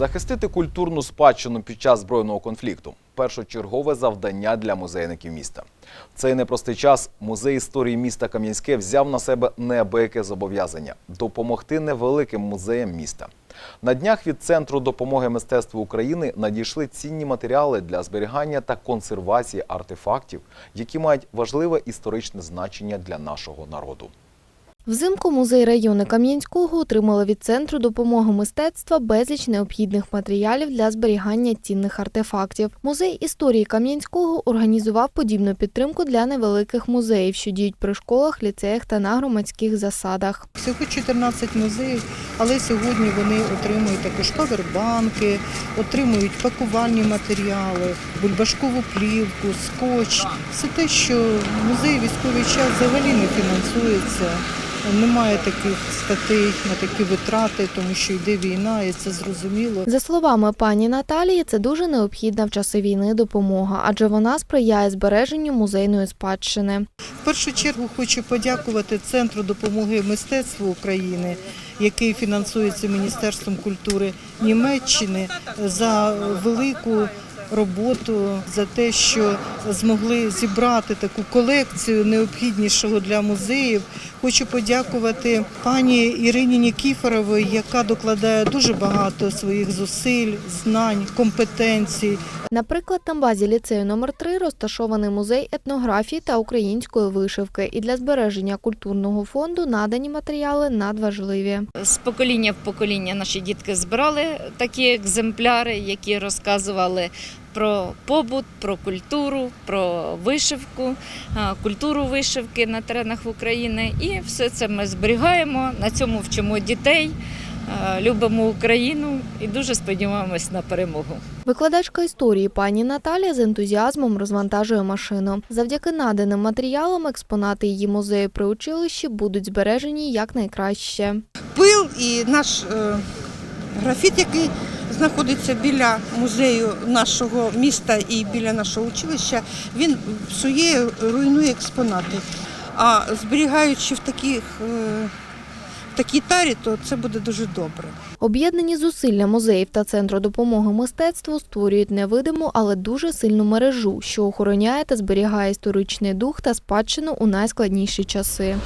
Захистити культурну спадщину під час збройного конфлікту першочергове завдання для музейників міста. В цей непростий час музей історії міста Кам'янське взяв на себе неабияке зобов'язання допомогти невеликим музеям міста. На днях від центру допомоги мистецтву України надійшли цінні матеріали для зберігання та консервації артефактів, які мають важливе історичне значення для нашого народу. Взимку музей району Кам'янського отримали від центру допомоги мистецтва безліч необхідних матеріалів для зберігання цінних артефактів. Музей історії Кам'янського організував подібну підтримку для невеликих музеїв, що діють при школах, ліцеях та на громадських засадах. Всього 14 музеїв, але сьогодні вони отримують також павербанки, отримують пакувальні матеріали, бульбашкову плівку, скотч. Все те, що музей військовий час взагалі не фінансується. Немає таких статей на такі витрати, тому що йде війна, і це зрозуміло. За словами пані Наталії, це дуже необхідна в часи війни допомога, адже вона сприяє збереженню музейної спадщини. В першу чергу хочу подякувати Центру допомоги мистецтву України, який фінансується Міністерством культури Німеччини, за велику роботу, за те, що змогли зібрати таку колекцію необхіднішого для музеїв. Хочу подякувати пані Ірині Нікіфоровій, яка докладає дуже багато своїх зусиль, знань, компетенцій Наприклад, на базі ліцею номер 3 розташований музей етнографії та української вишивки, і для збереження культурного фонду надані матеріали надважливі. З покоління в покоління наші дітки збирали такі екземпляри, які розказували про побут, про культуру, про вишивку, культуру вишивки на теренах України. І все це ми зберігаємо, на цьому вчимо дітей, любимо Україну і дуже сподіваємось на перемогу. Викладачка історії пані Наталія з ентузіазмом розвантажує машину. Завдяки наданим матеріалам експонати її музею при училищі будуть збережені якнайкраще. пил і наш е, графіт, який знаходиться біля музею нашого міста і біля нашого училища, він псує, руйнує експонати. А зберігаючи в таких е, такій тарі, то це буде дуже добре. Об'єднані зусилля музеїв та центру допомоги мистецтву створюють невидиму, але дуже сильну мережу, що охороняє та зберігає історичний дух та спадщину у найскладніші часи.